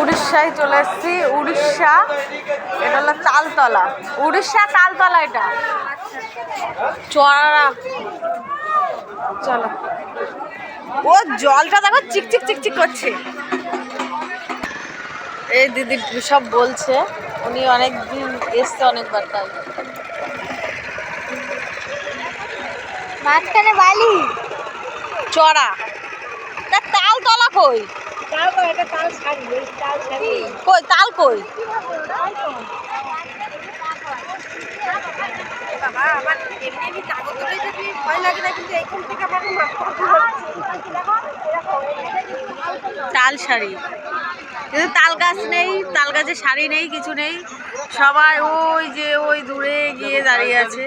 উড়িষ্যায় চলে এসেছি। উড়িষ্যা এটা হলো তালতলা। উড়িষ্যা তালতলা এটা। চড়া। চলো। ও জলটা দেখো চিকচিক চিকচিক করছে। এই দিদি সব বলছে উনি অনেক দিন এসছে অনেকবার তাই। মাঝখানে বালি। চড়া। তা তালতলা কই? তাল তাল শাড়ি কই তাল কই? কিন্তু এইখান থেকে আমার তাল শাড়ি। কিন্তু তাল গাছ নেই তাল গাছে শাড়ি নেই কিছু নেই। সবাই ওই যে ওই দূরে গিয়ে দাঁড়িয়ে আছে।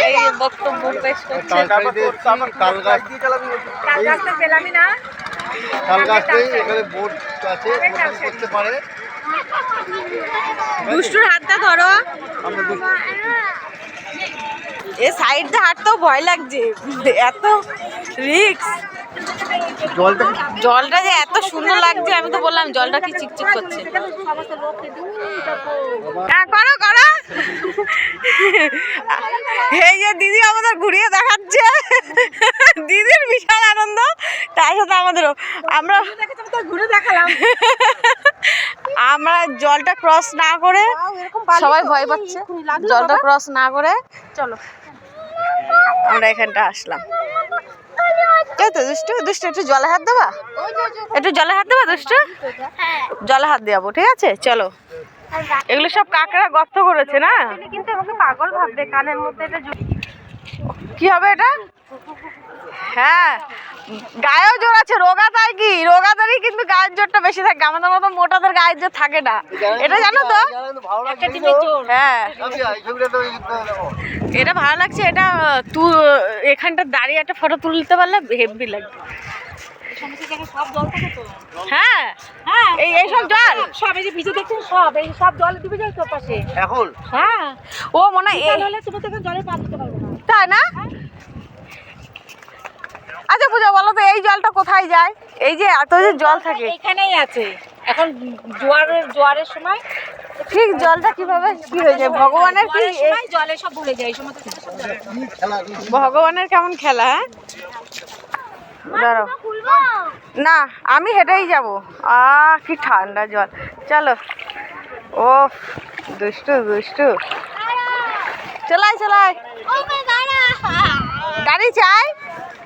এই বক্তব্য পেশ করছে। তাল গাছ তো পেলামই না। তালগাছতেই এখানে বোট আছে বোটিং করতে পারে। দুষ্টুর হাতটা ধরো। এ সাইড দিয়ে হাঁটতেও ভয় লাগছে। এত রিক্স জলটা জলটা যে এত সুন্দর লাগছে আমি তো বললাম জলটা কি চিকচিক করছে। হ্যাঁ করো করো। এই যে দিদি আমাদের ঘুরিয়ে দেখাচ্ছে। দিদির বিশাল আনন্দ। তার সাথে আমাদেরও আমরা ঘুরে দেখালাম আমরা জলটা ক্রস না করে সবাই ভয় পাচ্ছে। জলটা ক্রস না করে চলো। আমরা এখানটা আসলাম। এই তো দুষ্টু? দুষ্টু, একটু জলে হাত দেবা? একটু জলে হাত দেবা দুষ্টু? জলে হাত দেবো ঠিক আছে? চলো। এগুলো সব কাকড়া গর্ত করেছে না? কিন্তু আমাকে পাগল ভাববে কানের মধ্যে এটা কি হবে এটা? হ্যাঁ গায়েও জোর আছে রোগা তাই কি? রোগাদেরই কিন্তু গায়ের জোরটা বেশি থাকে আমাদের মতো মোটাদের গায়ের জোর থাকে না। এটা জানো তো। হ্যাঁ। আমি এই ছবিটা তো দেখো। এটা ভালো লাগছে এটা তু এখানটা দাঁড়িয়ে একটা ফটো তুলতে পারলে হেভি লাগবে। হ্যাঁ। হ্যাঁ এই জল। সব এই যে ভিজে দেখছেন সব এই সব জল যায় তোর পাশে? এখন? হ্যাঁ। ও মনে হয় এই- হলে তুমি তো এখানে জলের পা দিতে পারবে না। তাই না? আচ্ছা পূজা বলো তো এই জলটা কোথায় যায়? এই যে এত যে জল থাকে। এখানেই আছে। এখন জোয়ারের জোয়ারের সময় ঠিক জলটা কীভাবে কি হয়ে যায়? ভগবানের কি জলে সব ভরে যায় ভগবানের কেমন খেলা হ্যাঁ? দাঁড়াও। না আমি হেঁটেই যাব। আ কি ঠান্ডা জল। চলো। ও দুষ্টু দুষ্টু। চলাই চলাই। গাড়ি চাই।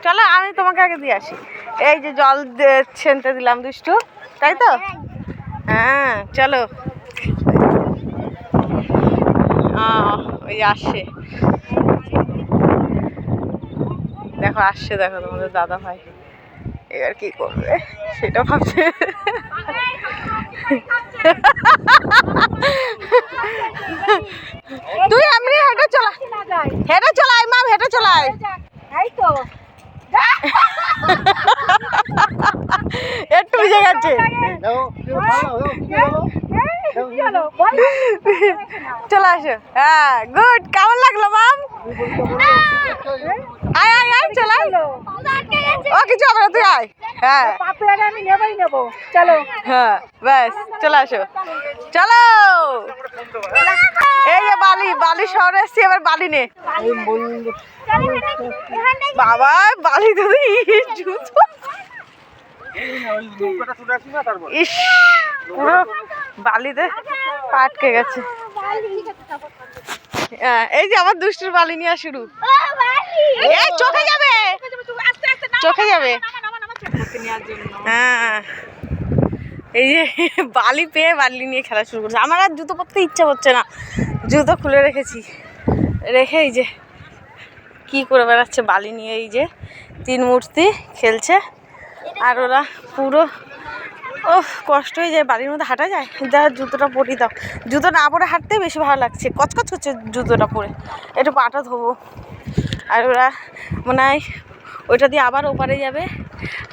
চলো আমি তোমাকে আগে দিয়ে আসি। এই যে জল ছেনতে দিলাম দুষ্টু। তাই তো? হ্যাঁ চলো। ওই যে আসছে দেখো আসছে দেখো তোমাদের দাদা ভাই এবার কি করবে? সেটা ভাবছে। তুই এমনি হেঁটে চলা। হেঁটে চলাই মাম হেঁটে চলাই। একটু ভিজে গেছে। চলে আসো। হ্যাঁ গুড। কেমন লাগল, মাম? আয় আয় আয় চলাই ও কিছু হবে না তুই আয়। হ্যাঁ। আমি নেবই নেব। চলো। হ্যাঁ ব্যাস চলে আসো। চলো। এই যে বালি বালি শহরে এসছি এবার বালি নে। বাবা বালি তো জুতো। ইস পুরো বালিতে আটকে গেছে। হ্যাঁ, এই যে আমার দুষ্টুর বালি নেওয়া শুরু। এই চোখে যাবে। চোখে যাবে? হ্যাঁ। এই যে বালি পেয়ে বালি নিয়ে খেলা শুরু করছে। আমার আর জুতো পরতে ইচ্ছা করছে না। জুতো খুলে রেখেছি। রেখে এই যে কি করে বেড়াচ্ছে বালি নিয়ে এই যে তিন মূর্তি খেলছে। আর ওরা পুরো ও কষ্ট হয়ে যায় বাড়ির মধ্যে হাঁটা যায়। দেখ জুতোটা পরি দাও। জুতো না পরে হাঁটতে বেশি ভালো লাগছে। কচকচ করছে জুতোটা পরে। একটু পাটা ধোবো। আর ওরা মনে হয় ওইটা দিয়ে আবার ওপারে যাবে।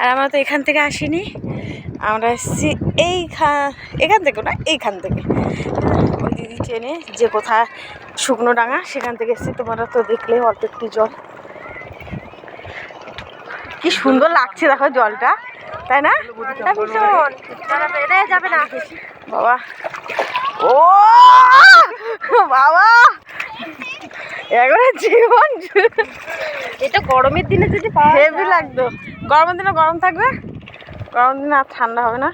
আর আমরা তো এখান থেকে আসিনি। আমরা এসেছি এইখান এখান থেকে না, এইখান থেকে। ওই দিদি চেনে যে কোথায় শুকনো ডাঙা, সেখান থেকে এসেছি। তোমরা তো দেখলে অল্প একটু জল। কি সুন্দর লাগছে দেখো জলটা, তাই না। বাবা। ও! বাবা! একবারে জীবন এটা গরমের দিনে যদি হেভি লাগতো। গরমের দিনে গরম থাকবে গরম দিনে আর ঠান্ডা হবে না।